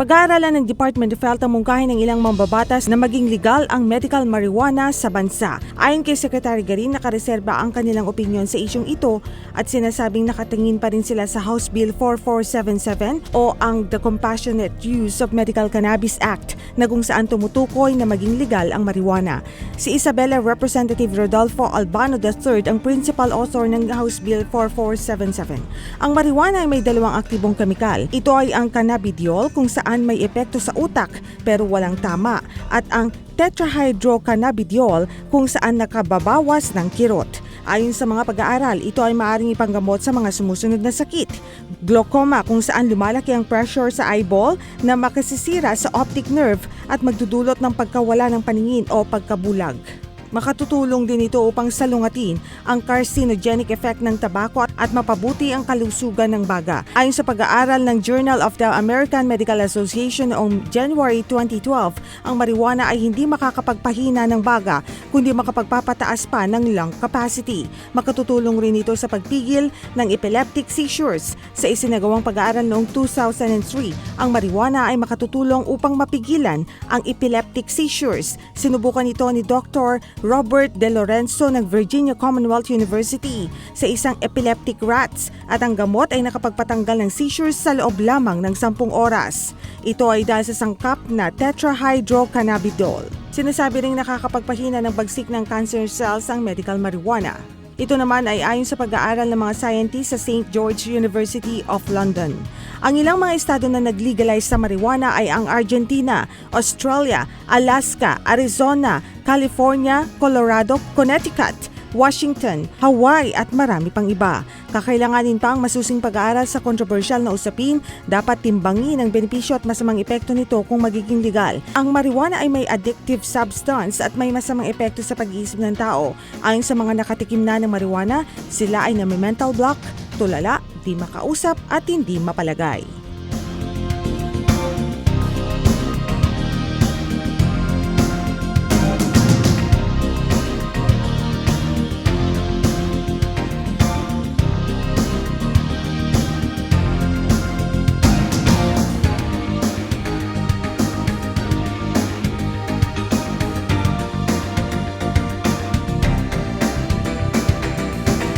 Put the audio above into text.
Pag-aaralan ng Department of Health ang mungkahin ng ilang mambabatas na maging legal ang medical marijuana sa bansa. Ayon kay Secretary Garin, nakareserba ang kanilang opinyon sa isyong ito at sinasabing nakatingin pa rin sila sa House Bill 4477 o ang The Compassionate Use of Medical Cannabis Act na kung saan tumutukoy na maging legal ang marijuana. Si Isabella Representative Rodolfo Albano III ang principal author ng House Bill 4477. Ang marijuana ay may dalawang aktibong kemikal. Ito ay ang cannabidiol kung saan may epekto sa utak pero walang tama at ang tetrahydrocannabidiol kung saan nakababawas ng kirot. Ayon sa mga pag-aaral, ito ay maaaring ipanggamot sa mga sumusunod na sakit. Glaucoma kung saan lumalaki ang pressure sa eyeball na makasisira sa optic nerve at magdudulot ng pagkawala ng paningin o pagkabulag. Makatutulong din ito upang salungatin ang carcinogenic effect ng tabako at mapabuti ang kalusugan ng baga. Ayon sa pag-aaral ng Journal of the American Medical Association noong January 2012, ang marijuana ay hindi makakapagpahina ng baga kundi makapagpapataas pa ng lung capacity. Makatutulong rin ito sa pagpigil ng epileptic seizures. Sa isinagawang pag-aaral noong 2003, ang marijuana ay makatutulong upang mapigilan ang epileptic seizures. Sinubukan ito ni Dr. Robert De Lorenzo ng Virginia Commonwealth University sa isang epileptic rats at ang gamot ay nakapagpatanggal ng seizures sa loob lamang ng 10 oras. Ito ay dahil sa sangkap na tetrahydrocannabidol. Sinasabi ring nakakapagpahina ng bagsik ng cancer cells ang medical marijuana. Ito naman ay ayon sa pag-aaral ng mga scientists sa St. George University of London. Ang ilang mga estado na nag-legalize sa marijuana ay ang Argentina, Australia, Alaska, Arizona, California, Colorado, Connecticut, Washington, Hawaii at marami pang iba. Kakailanganin pa ang masusing pag-aaral sa kontrobersyal na usapin, dapat timbangin ang benepisyo at masamang epekto nito kung magiging legal. Ang marijuana ay may addictive substance at may masamang epekto sa pag-iisip ng tao. Ayon sa mga nakatikim na ng marijuana, sila ay nami mental block, tulala, di makausap at hindi mapalagay.